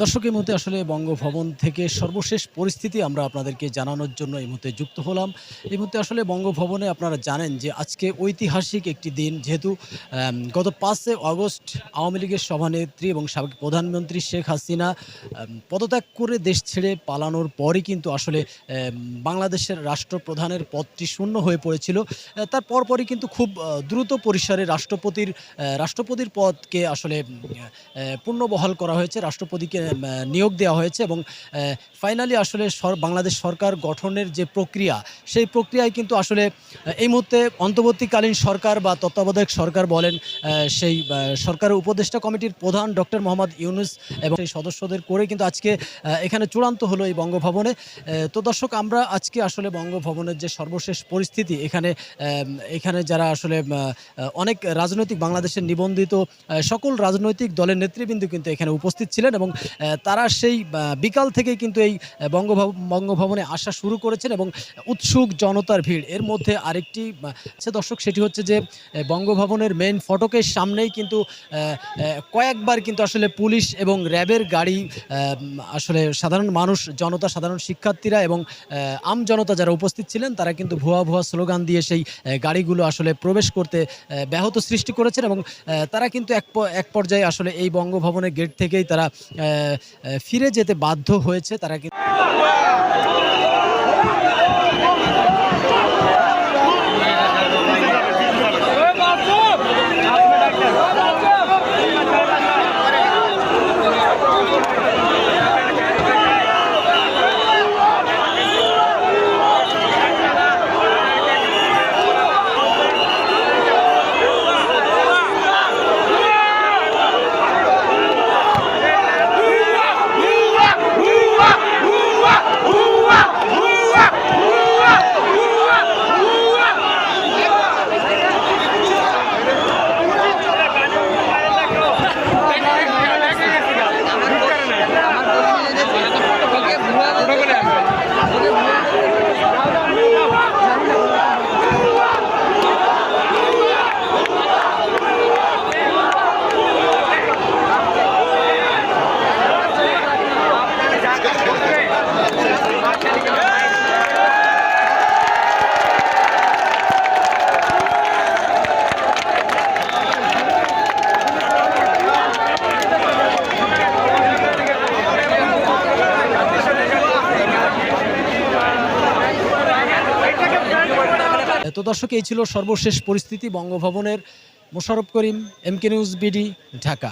দর্শক, এই মুহূর্তে আসলে বঙ্গভবন থেকে সর্বশেষ পরিস্থিতি আমরা আপনাদেরকে জানানোর জন্য এই মুহূর্তে যুক্ত হলাম। এই মুহূর্তে আসলে বঙ্গভবনে আপনারা জানেন যে আজকে ঐতিহাসিক একটি দিন, যেহেতু গত পাঁচে আগস্ট আওয়ামী লীগের সভানেত্রী এবং সাবেক প্রধানমন্ত্রী শেখ হাসিনা পদত্যাগ করে দেশ ছেড়ে পালানোর পরই কিন্তু আসলে বাংলাদেশের রাষ্ট্রপ্রধানের পদটি শূন্য হয়ে পড়েছিল। তার পরপরই কিন্তু খুব দ্রুত পরিসরে রাষ্ট্রপতির রাষ্ট্রপতির পদকে আসলে পুনর্বহাল করা হয়েছে। রাষ্ট্রপতিকে নিয়োগ দেওয়া হয়েছে এবং ফাইনালি আসলে বাংলাদেশ সরকার গঠনের যে প্রক্রিয়া, সেই প্রক্রিয়ায় কিন্তু আসলে এই মুহূর্তে অন্তর্বর্তীকালীন সরকার বা তত্ত্বাবধায়ক সরকার বলেন সেই সরকারের উপদেষ্টা কমিটির প্রধান ডক্টর মোহাম্মদ ইউনুস এবং সেই সদস্যদের করে কিন্তু আজকে এখানে চূড়ান্ত হলো এই বঙ্গভবনে। তো দর্শক, আমরা আজকে আসলে বঙ্গভবনের যে সর্বশেষ পরিস্থিতি, এখানে এখানে যারা আসলে অনেক রাজনৈতিক বাংলাদেশের নিবন্ধিত সকল রাজনৈতিক দলের নেতৃবৃন্দ কিন্তু এখানে উপস্থিত ছিলেন এবং তারা সেই বিকাল থেকেই কিন্তু এই বঙ্গভব- বঙ্গভবনে আসা শুরু করেছেন এবং উৎসুক জনতার ভিড়। এর মধ্যে আরেকটি সে দর্শক, সেটি হচ্ছে যে বঙ্গভবনের মেন ফটকের সামনেই কিন্তু কয়েকবার কিন্তু আসলে পুলিশ এবং র্যাবের গাড়ি আসলে সাধারণ মানুষ, জনতা, সাধারণ শিক্ষার্থীরা এবং আম জনতা যারা উপস্থিত ছিলেন, তারা কিন্তু ভুয়া ভুয়া স্লোগান দিয়ে সেই গাড়িগুলো আসলে প্রবেশ করতে ব্যাহত সৃষ্টি করেছেন এবং তারা কিন্তু এক এক পর্যায়ে আসলে এই বঙ্গভবনের গেট থেকেই তারা ফিরে যেতে বাধ্য হয়েছে তারা কিন্তু তো দর্শক এই ছিল সর্বশেষ পরিস্থিতি বঙ্গভবনের Mosharraf Karim M K news BD Dhaka.